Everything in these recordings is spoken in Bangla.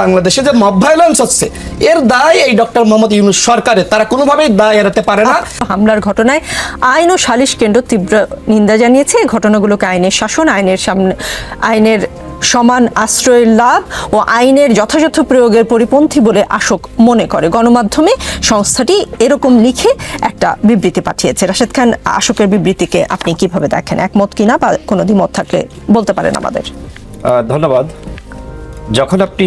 বাংলাদেশে যে মব ভায়োলেন্স হচ্ছে এর দায় এই ডক্টর মোহাম্মদ ইউনুস সরকারের। তারা কোনোভাবেই দায় এড়াতে পারে না। হামলার ঘটনায় আইন ও সালিশ কেন্দ্র তীব্র নিন্দা জানিয়েছে। এই ঘটনাগুলোকে আইনের শাসন আইনের সামনে আইনের সমান আশ্রয়ের লাভ ও আইনের যথাযথ প্রয়োগের পরিপন্থী বলে আশোক মনে করে। গণমাধ্যমে সংস্থাটি এরকম লিখে একটা বিবৃতি পাঠিয়েছে। রাশেদ খান আশোকের বিবৃতিকে আপনি কীভাবে দেখেন? একমত কিনা বা কোনো দ্বিমত থাকলে বলতে পারেন আমাদের। ধন্যবাদ। যখন আপনি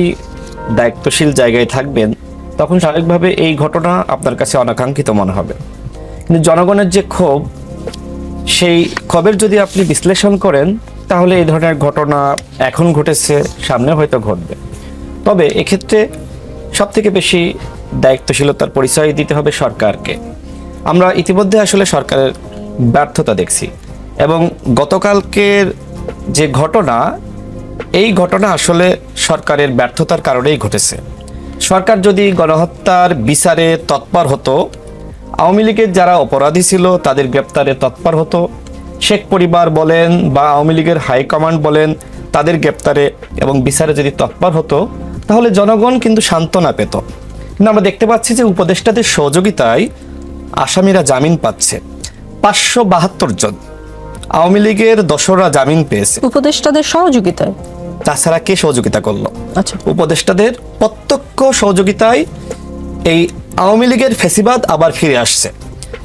দায়িত্বশীল জায়গায় থাকবেন, তখন স্বাভাবিকভাবে এই ঘটনা আপনার কাছে অনাকাঙ্ক্ষিত মনে হবে। কিন্তু জনগণের যে ক্ষোভ, সেই ক্ষোভের যদি আপনি বিশ্লেষণ করেন, তাহলে এই ধরনের ঘটনা এখন ঘটেছে, সামনে হয়তো ঘটবে। তবে এক্ষেত্রে সব থেকে বেশি দায়িত্বশীলতার পরিচয় দিতে হবে সরকারকে। আমরা ইতিমধ্যে আসলে সরকারের ব্যর্থতা দেখছি এবং গতকালকের যে ঘটনা, এই ঘটনা আসলে সরকারের ব্যর্থতার কারণেই ঘটেছে। সরকার যদি গণহত্যার বিচারে তৎপর হতো, আওয়ামী লীগের যারা অপরাধী ছিল তাদের গ্রেপ্তারে তৎপর হতো। শেখ পরিবার বলেন বা আওয়ামী লীগের হাইকমান্ড বলেন, তাদের গ্রেপ্তারে এবং বিচারে যদি তৎপর হতো, তাহলে জনগণ কিন্তু সান্ত্বনা পেত। কিন্তু আমরা দেখতে পাচ্ছি যে উপদেষ্টাদের সহযোগিতায় আসামিরা জামিন পাচ্ছে। পাঁচশো বাহাত্তর জন। আওয়ামী লীগের দশরা জামিন পেয়েছে। উপদেষ্টাদের সহযোগিতায়? তাছাড়া কে সহযোগিতা করল? আচ্ছা। উপদেষ্টাদের প্রত্যক্ষ সহযোগিতায় এই আওয়ামী লীগের ফেসিবাদ আবার ফিরে আসছে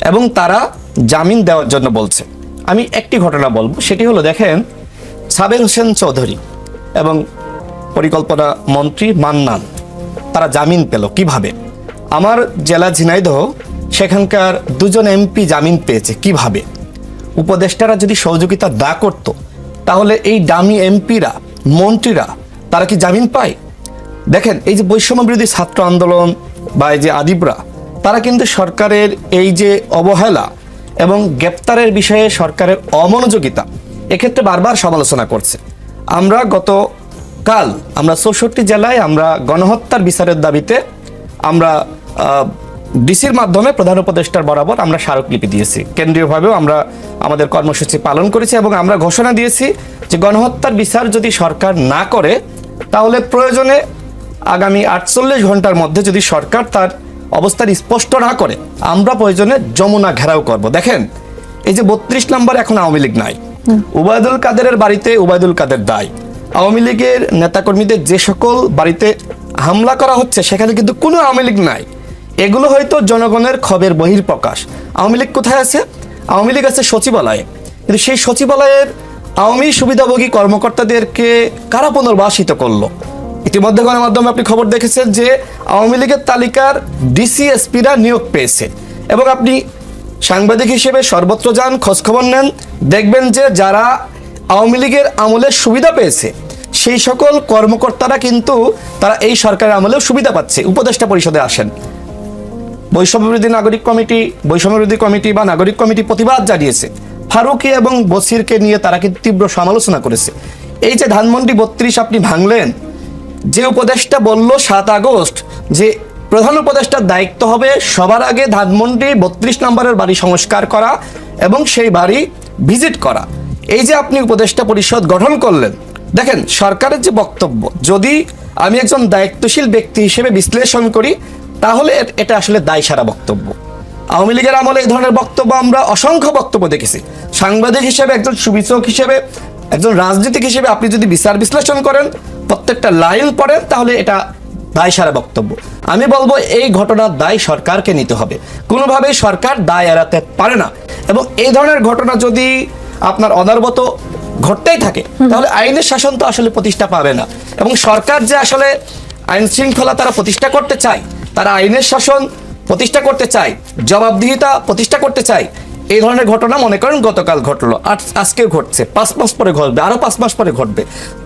এবং তারা জামিন দেওয়ার জন্য বলছে। আমি একটি ঘটনা বলব সেটি হলো দেখেন সাবের হোসেন চৌধুরী এবং পরিকল্পনা মন্ত্রী মান্নান তারা জামিন পেল। কীভাবে? আমার জেলা ঝিনাইদহ সেখানকার দুজন এমপি জামিন পেয়েছে। কীভাবে? উপদেষ্টারা যদি সহযোগিতা না করত তাহলে এই দামি এমপিরা মন্ত্রীরা, তারা কি জামিন পায়? দেখেন, এই যে বৈষম্য বিরোধী ছাত্র আন্দোলন বা এই যে আদিবরা তারা কিন্তু সরকারের এই যে অবহেলা এবং গ্রেপ্তারের বিষয়ে সরকারের অমনোযোগিতা, এক্ষেত্রে বারবার সমালোচনা করছে। আমরা গত কাল আমরা চৌষট্টি জেলায় আমরা গণহত্যার বিচারের দাবিতে আমরা ডিসির মাধ্যমে প্রধান উপদেষ্টার বরাবর আমরা স্মারকলিপি দিয়েছি। কেন্দ্রীয়ভাবেও আমরা আমাদের কর্মসূচি পালন করেছি এবং আমরা ঘোষণা দিয়েছি যে গণহত্যার বিচার যদি সরকার না করে, তাহলে প্রয়োজনে আগামী আটচল্লিশ ঘণ্টার মধ্যে যদি সরকার তার অবস্থান স্পষ্ট না করে, আমরা প্রয়োজনে যমুনা ঘেরাও করব। দেখেন, এই যে বত্রিশ নম্বর এখন আওয়ামী লীগ নাই। উবায়দুল কাদেরের বাড়িতে উবায়দুল কাদের দায়। আওয়ামী লীগের নেতাকর্মীদের যে সকল বাড়িতে হামলা করা হচ্ছে, সেখানে কিন্তু কোনো আওয়ামী লীগ নাই। এগুলো হয়তো জনগণের খবের বহির প্রকাশ আওয়ামী লীগ কোথায় আছে? আওয়ামী লীগ আছে সচিবালয়ে। কিন্তু সেই সচিবালয়ের আওয়ামী সুবিধাভোগী কর্মকর্তাদেরকে কারা পুনর্বাসিত করল? ইতিমধ্যে গণমাধ্যমে আপনি খবর দেখেছেন যে আওয়ামী লীগের তালিকার ডিসিএসপিরা নিয়োগ পেয়েছে। এবং আপনি সাংবাদিক হিসেবে সর্বত্র যান, খোঁজখবর নেন, দেখবেন যে যারা আওয়ামী লীগের আমলে সুবিধা পেয়েছে, সেই সকল কর্মকর্তারা কিন্তু তারা এই সরকারের আমলেও সুবিধা পাচ্ছে। উপদেষ্টা পরিষদে আসেন। বৈষম্য বিরোধী নাগরিক কমিটি বৈষম্য বিরোধী কমিটি বা নাগরিক কমিটি প্রতিবাদ জানিয়েছে। ফারুকি এবং বসিরকে নিয়ে তারা কিন্তু তীব্র সমালোচনা করেছে। এই যে ধানমন্ডি বত্রিশ আপনি ভাঙলেন, যে উপদেষ্টা বলল সাত আগস্ট যে প্রধান উপদেষ্টার দায়িত্ব হবে সবার আগে ধানমন্ডি বত্রিশ নম্বরের বাড়ি সংস্কার করা এবং সেই বাড়ি ভিজিট করা। এই যে আপনি উপদেষ্টা পরিষদ গঠন করলেন, দেখেন সরকারের যে বক্তব্য, যদি আমি একজন দায়িত্বশীল ব্যক্তি হিসেবে বিশ্লেষণ করি তাহলে এটা আসলে দায় সারা বক্তব্য। আওয়ামী লীগের আমলে এই ধরনের বক্তব্য আমরা অসংখ্য বক্তব্য দেখেছি। সাংবাদিক হিসেবে একজন সুবিচক হিসেবে একজন রাজনীতিক হিসেবে আপনি যদি বিচার বিশ্লেষণ করেন প্রত্যেকটা লাইন পড়েন তাহলে এটা দায় সারা বক্তব্য। আমি বলব এই ঘটনার দায় সরকারকে নিতে হবে। কোনোভাবেই সরকার দায় এড়াতে পারে না। এবং এই ধরনের ঘটনা যদি আপনার অনারবত ঘটতেই থাকে তাহলে আইনের শাসন তো আসলে প্রতিষ্ঠা পাবে না। এবং সরকার যে আসলে আইন শৃঙ্খলা তারা প্রতিষ্ঠা করতে চায় তারা আইনের শাসন প্রতিষ্ঠা করতে চায়, জবাবদিহিতা প্রতিষ্ঠা করতে চায়। এই ধরনের ঘটনা মনে করেন গতকাল ঘটলো। আজ- আজকেও ঘটছে। পাঁচ মাস পরে ঘটবে আরও পাঁচ মাস পরে ঘটবে।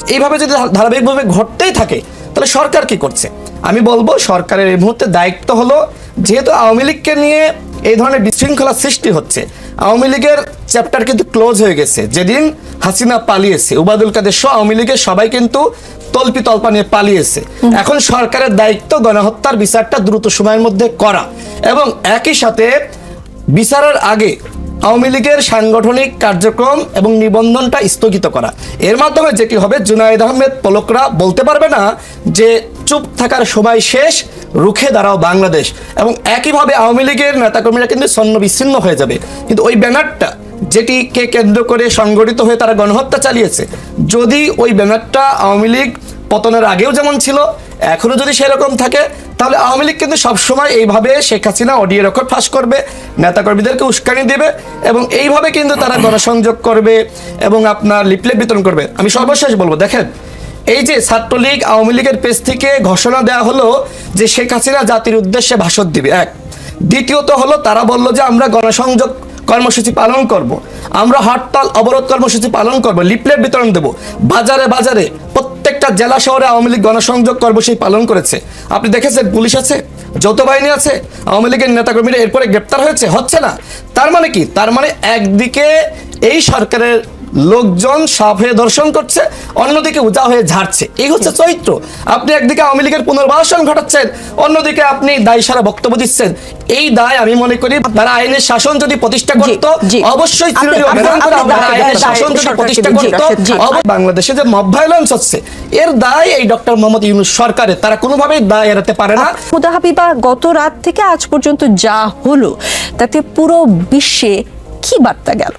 এইভাবে যদি ধারাবাহিকভাবে ঘটতেই থাকে, তাহলে সরকার কি করছে? আমি বলব, সরকারের এই মুহূর্তে দায়িত্ব হলো, যেহেতু আওয়ামী লীগকে নিয়ে এই ধরনের বিশৃঙ্খলা সৃষ্টি হচ্ছে, আওয়ামী লীগের চ্যাপ্টার কিন্তু ক্লোজ হয়ে গেছে। যেদিন হাসিনা পালিয়েছে উবাদুল কাদের সহ আওয়ামী লীগের সবাই কিন্তু তল্পি তল্পা নিয়ে পালিয়েছে। এখন সরকারের দায়িত্ব গণহত্যার বিচারটা দ্রুত সময়ের মধ্যে করা এবং একই সাথে বিচারের আগে আওয়ামী লীগের সাংগঠনিক কার্যক্রম এবং নিবন্ধনটা স্থগিত করা। এর মাধ্যমে যেটি হবে জুনায়েদ আহমেদ পলকরা বলতে পারবে না যে চুপ থাকার সময় শেষ রুখে দাঁড়াও বাংলাদেশ। এবং একইভাবে আওয়ামী লীগের নেতাকর্মীরা কিন্তু ছন্ন বিচ্ছিন্ন হয়ে যাবে। কিন্তু ওই ব্যানারটা যেটিকে কেন্দ্র করে সংগঠিত হয়ে তারা গণহত্যা চালিয়েছে। যদি ওই ব্যানারটা আওয়ামী লীগ পতনের আগেও যেমন ছিল, এখনও যদি সেরকম থাকে, তাহলে আওয়ামী লীগ কিন্তু সবসময় এইভাবে শেখ হাসিনা অডিও রেকর্ড ফাঁস করবে, নেতাকর্মীদেরকে উস্কানি দেবে এবং এইভাবে কিন্তু তারা গণসংযোগ করবে এবং আপনার লিপলেট বিতরণ করবে। আমি সর্বশেষ বলব, দেখেন, এই যে ছাত্রলীগ আওয়ামী লীগের পেজ থেকে ঘোষণা দেওয়া হলো যে শেখ হাসিনা জাতির উদ্দেশ্যে ভাষণ দিবে, এক। দ্বিতীয়ত হলো তারা বলল যে আমরা গণসংযোগ কর্মসূচি পালন করব। আমরা হরতাল অবরোধ কর্মসূচি পালন করব লিপলেট বিতরণ দেব। বাজারে বাজারে প্রত্যেকটা জেলা শহরে আওয়ামী লীগ গণসংযোগ কর্মসূচি পালন করেছে। আপনি দেখেছেন পুলিশ আছে, যৌথ বাহিনী আছে, আওয়ামী লীগের নেতাকর্মীরা এরপরে গ্রেপ্তার হয়েছে, হচ্ছে না। তার মানে কি? তার মানে একদিকে এই সরকারের লোকজন সাপ হয়ে দর্শন করছে অন্যদিকে উজা হয়ে ঝাড়ছে। এই হচ্ছে চরিত্র। আপনি একদিকে আওয়ামী লীগের পুনর্বাসন ঘটাচ্ছেন অন্যদিকে আপনি দায় সারা বক্তব্য দিচ্ছেন। এই দায় আমি মনে করি তারা আইনের শাসন যদি প্রতিষ্ঠা করতো অবশ্যই আইনের শাসন যদি প্রতিষ্ঠা করতো বাংলাদেশে যে মব ভায়োলেন্স হচ্ছে এর দায় এই ডক্টর মোহাম্মদ ইউনুস সরকারের। তারা কোনোভাবেই দায় এড়াতে পারে না। হুদা হাবিবা গত রাত থেকে আজ পর্যন্ত যা হলো তাতে পুরো বিশ্বে কি বার্তা গেল?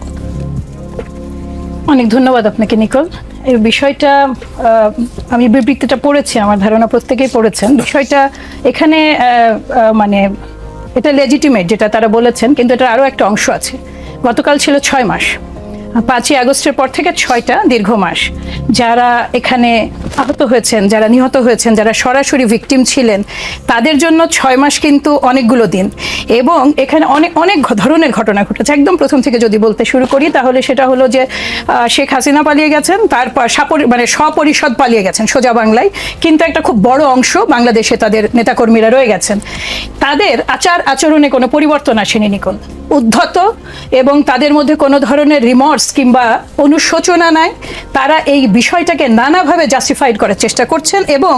অনেক ধন্যবাদ আপনাকে, নিকল। এই বিষয়টা আমি বিবৃতিটা পড়েছি, আমার ধারণা প্রত্যেকেই পড়েছেন। বিষয়টা এখানে মানে এটা লেজিটিমেট যেটা তারা বলেছেন, কিন্তু এটা আরও একটা অংশ আছে। গতকাল ছিল ছয় মাস। পাঁচই আগস্টের পর থেকে ছয়টা দীর্ঘ মাস, যারা এখানে আহত হয়েছেন, যারা নিহত হয়েছেন, যারা সরাসরি ভিকটিম ছিলেন, তাদের জন্য ছয় মাস কিন্তু অনেকগুলো দিন। এবং এখানে অনেক অনেক ধরনের ঘটনা ঘটেছে। একদম প্রথম থেকে যদি বলতে শুরু করি, তাহলে সেটা হলো যে শেখ হাসিনা পালিয়ে গেছেন, তারপর সাপরি- মানে সপরিষদ পালিয়ে গেছেন সোজা বাংলায়। কিন্তু একটা খুব বড় অংশ বাংলাদেশে তাদের নেতাকর্মীরা রয়ে গেছেন। তাদের আচার আচরণে কোনো পরিবর্তন আসেনি নিকন উদ্ধত এবং তাদের মধ্যে কোনো ধরনের রিমর্স কিংবা অনুশোচনা নাই। তারা এই বিষয়টাকে নানাভাবে জাস্টিফাইড করার চেষ্টা করছেন এবং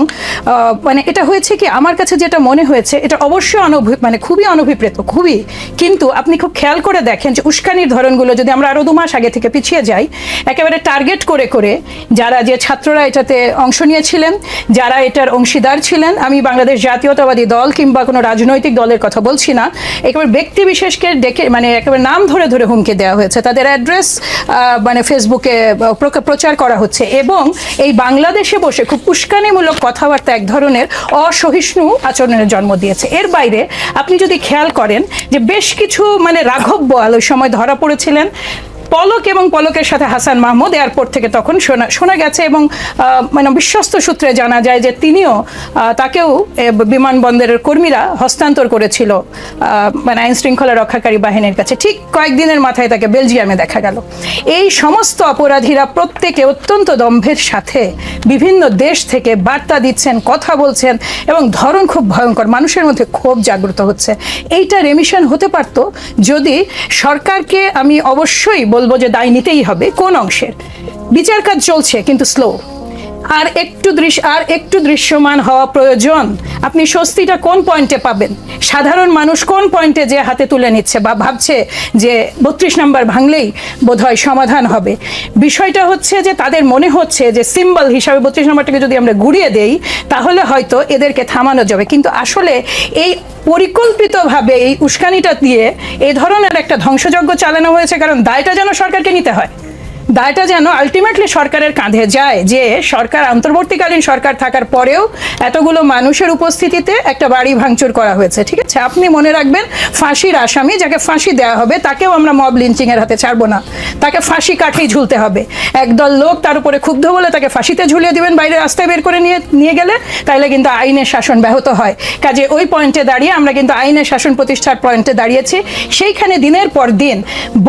মানে এটা হয়েছে কি, আমার কাছে যেটা মনে হয়েছে, এটা অবশ্যই অনভি মানে খুবই অনভিপ্রেত খুবই। কিন্তু আপনি খুব খেয়াল করে দেখেন যে উস্কানির ধরনগুলো যদি আমরা আরও দু মাস আগে থেকে পিছিয়ে যাই, একেবারে টার্গেট করে করে যারা যে ছাত্ররা এটাতে অংশ নিয়েছিলেন, যারা এটার অংশীদার ছিলেন, আমি বাংলাদেশ জাতীয়তাবাদী দল কিংবা কোনো রাজনৈতিক দলের কথা বলছি না, একেবারে ব্যক্তি বিশেষকে ডেকে মানে একেবারে নাম ধরে ধরে হুমকি দেওয়া হয়েছে। তাদের অ্যাড্রেস মানে ফেসবুকে প্রচার করা হচ্ছে এবং এই বাংলাদেশে বসে বসে খুব উস্কানিমূলক কথাবার্তা এক ধরনের অসহিষ্ণু আচরণের জন্ম দিয়েছে। এর বাইরে আপনি যদি খেয়াল করেন যে বেশ কিছু মানে রাঘব বোয়াল ওই সময় ধরা পড়েছিলেন। পলক এবং পলকের সাথে হাসান মাহমুদ এয়ারপোর্ট থেকে তখন শোনা শোনা গেছে এবং মানে বিশ্বস্ত সূত্রে জানা যায় যে তিনিও তাকেও বিমানবন্দরের কর্মীরা হস্তান্তর করেছিল মানে আইন শৃঙ্খলা রক্ষাকারী বাহিনীর কাছে। ঠিক কয়েকদিনের মাথায় তাকে বেলজিয়ামে দেখা গেল। এই সমস্ত অপরাধীরা প্রত্যেকে অত্যন্ত দম্ভের সাথে বিভিন্ন দেশ থেকে বার্তা দিচ্ছেন, কথা বলছেন এবং ধরন খুব ভয়ঙ্কর, মানুষের মধ্যে ক্ষোভ জাগ্রত হচ্ছে। এইটা রেমিশন হতে পারতো যদি সরকারকে আমি অবশ্যই বলব যে দায় নিতেই হবে কোন অংশের। বিচার কাজ চলছে কিন্তু স্লো আর একটু দৃশ্য আর একটু দৃশ্যমান হওয়া প্রয়োজন। আপনি স্বস্তিটা কোন পয়েন্টে পাবেন? সাধারণ মানুষ কোন পয়েন্টে যে হাতে তুলে নিচ্ছে বা ভাবছে যে বত্রিশ নাম্বার ভাঙলেই বোধহয় সমাধান হবে? বিষয়টা হচ্ছে যে তাদের মনে হচ্ছে যে সিম্বল হিসাবে বত্রিশ নম্বরটাকে যদি আমরা ঘুরিয়ে দেই, তাহলে হয়তো এদেরকে থামানো যাবে। কিন্তু আসলে এই পরিকল্পিতভাবে এই উস্কানিটা দিয়ে এই ধরনের একটা ধ্বংসযজ্ঞ চালানো হয়েছে, কারণ দায়টা যেন সরকারকে নিতে হয়। দায়টা যেন আলটিমেটলি সরকারের কাঁধে যায়, যে সরকার, অন্তর্বর্তীকালীন সরকার থাকার পরেও এতগুলো মানুষের উপস্থিতিতে একটা বাড়ি ভাঙচুর করা হয়েছে, ঠিক আছে? আপনি মনে রাখবেন, ফাঁসির আসামি যাকে ফাঁসি দেওয়া হবে, তাকেও আমরা মব লিঞ্চিংয়ের হাতে ছাড়বো না। তাকে ফাঁসি কাঠেই ঝুলতে হবে। একদল লোক তার উপরে ক্ষুব্ধ বলে তাকে ফাঁসিতে ঝুলিয়ে দিবেন, বাইরে রাস্তায় বের করে নিয়ে নিয়ে গেলে তাহলে কিন্তু আইনের শাসন ব্যাহত হয়। কাজে ওই পয়েন্টে দাঁড়িয়ে আমরা কিন্তু আইনের শাসন প্রতিষ্ঠার পয়েন্টে দাঁড়িয়েছি। সেইখানে দিনের পর দিন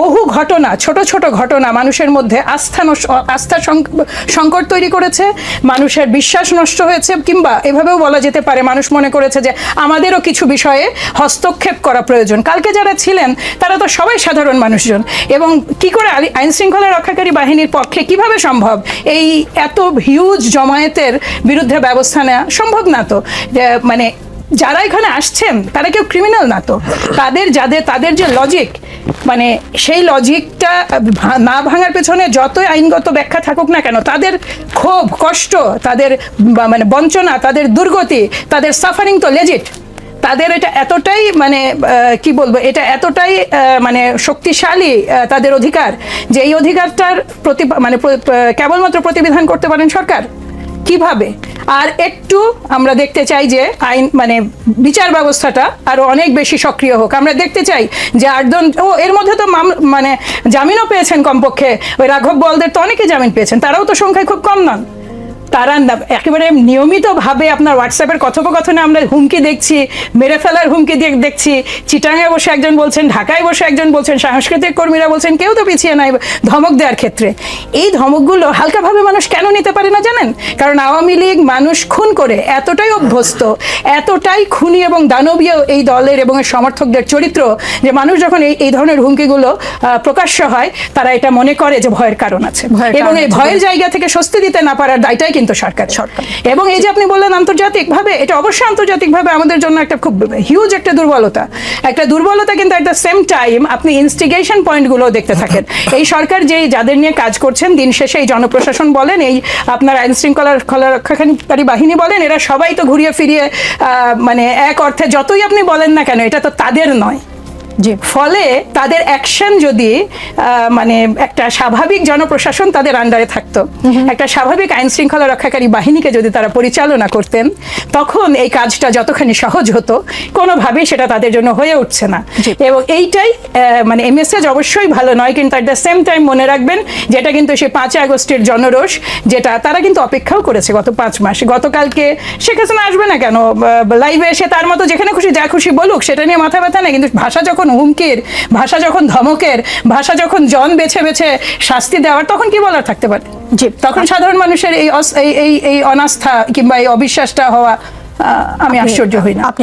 বহু ঘটনা, ছোট ছোট ঘটনা মানুষের মধ্যে আস্থা নষ্ট আস্থা সংকট তৈরি করেছে, মানুষের বিশ্বাস নষ্ট হয়েছে, কিংবা এভাবেও বলা যেতে পারে, মানুষ মনে করেছে যে আমাদেরও কিছু বিষয়ে হস্তক্ষেপ করা প্রয়োজন। কালকে যারা ছিলেন, তারা তো সবাই সাধারণ মানুষজন। এবং কি করে আইন শৃঙ্খলা রক্ষাকারী বাহিনীর পক্ষে কীভাবে সম্ভব? এই এত হিউজ জমায়েতের বিরুদ্ধে ব্যবস্থা নেওয়া সম্ভব না তো? মানে যারা এখানে আসছেন, তারা কেউ ক্রিমিনাল না তো। তাদের যাদের, তাদের যে লজিক মানে সেই লজিকটা না ভাঙার পেছনে যতই আইনগত ব্যাখ্যা থাকুক না কেন, তাদের ক্ষোভ, কষ্ট, তাদের মানে বঞ্চনা, তাদের দুর্গতি, তাদের সাফারিং তো লেজিট তাদের এটা এতটাই মানে কি বলব, এটা এতটাই মানে শক্তিশালী তাদের অধিকার যে এই অধিকারটার প্রতি মানে কেবলমাত্র প্রতিবিধান করতে পারেন সরকার। কীভাবে? আর একটু আমরা দেখতে চাই যে আইন মানে বিচার ব্যবস্থাটা আরও অনেক বেশি সক্রিয় হোক। আমরা দেখতে চাই যে আটজন ও এর মধ্যে তো মানে জামিনও পেয়েছেন কমপক্ষে। ওই রাঘব বলদের তো অনেকে জামিন পেয়েছেন, তারাও তো সংখ্যায় খুব কম নন। তারা একেবারে নিয়মিতভাবে আপনার হোয়াটসঅ্যাপের কথোপকথনে আমরা হুমকি দেখছি মেরে ফেলার হুমকি দিয়ে দেখছি চিটাঙে বসে একজন বলছেন ঢাকায় বসে একজন বলছেন সাংস্কৃতিক কর্মীরা বলছেন কেউ তো পিছিয়ে নাই ধমক দেওয়ার ক্ষেত্রে। এই ধমকগুলো হালকাভাবে মানুষ কেন নিতে পারে না জানেন? কারণ আওয়ামী লীগ মানুষ খুন করে এতটাই অভ্যস্ত এতটাই খুনি এবং দানবীয় এই দলের এবং এর সমর্থকদের চরিত্র যে মানুষ যখন এই এই ধরনের হুমকিগুলো প্রকাশ্য হয় তারা এটা মনে করে যে ভয়ের কারণ আছে। এবং এই ভয়ের জায়গা থেকে স্বস্তি দিতে না পারার দায়টাই কিন্তু সরকার। সরকার। এবং এই যে আপনি বললেন আন্তর্জাতিকভাবে এটা অবশ্যই আন্তর্জাতিকভাবে আমাদের জন্য একটা খুব হিউজ একটা দুর্বলতা। একটা দুর্বলতা কিন্তু একটা সেম টাইম আপনি ইনস্টিগেশন পয়েন্টগুলো দেখতে থাকেন। এই সরকার যে যাদের নিয়ে কাজ করছেন দিন শেষে এই জনপ্রশাসন বলেন এই আপনার আইন শৃঙ্খলার খলা- রক্ষাকারী বাহিনী বলেন এরা সবাই তো ঘুরিয়ে ফিরিয়ে আহ, মানে এক অর্থে যতই আপনি বলেন না কেন এটা তো তাদের নয়। জি। ফলে তাদের অ্যাকশন যদি মানে একটা স্বাভাবিক জনপ্রশাসন তাদের আন্ডারে থাকতো। একটা স্বাভাবিক আইন শৃঙ্খলা রক্ষাকারী বাহিনীকে যদি তারা পরিচালনা করতেন তখন এই কাজটা যতখানি সহজ হতো কোনোভাবেই সেটা তাদের জন্য হয়ে উঠছে না। এবং এইটাই মানে এই মেসেজ অবশ্যই ভালো নয় কিন্তু অ্যাট দ্য সেম টাইম মনে রাখবেন যেটা কিন্তু সে পাঁচই আগস্টের জনরোষ যেটা তারা কিন্তু অপেক্ষাও করেছে গত পাঁচ মাস। গতকালকে শেখ হাসিনা আসবে না কেন? লাইভে এসে তার মতো যেখানে খুশি যা খুশি বলুক সেটা নিয়ে মাথা ব্যথা নেই কিন্তু ভাষা যখন হুমকির ভাষা যখন ধমকের ভাষা যখন জন বেছে বেছে শাস্তি দেওয়ার তখন কি বলার থাকতে পারে জি। তখন সাধারণ মানুষের এই এই এই অনাস্থা কিংবা এই অবিশ্বাসটা হওয়া আহ, আমি আশ্চর্য হই না আপনি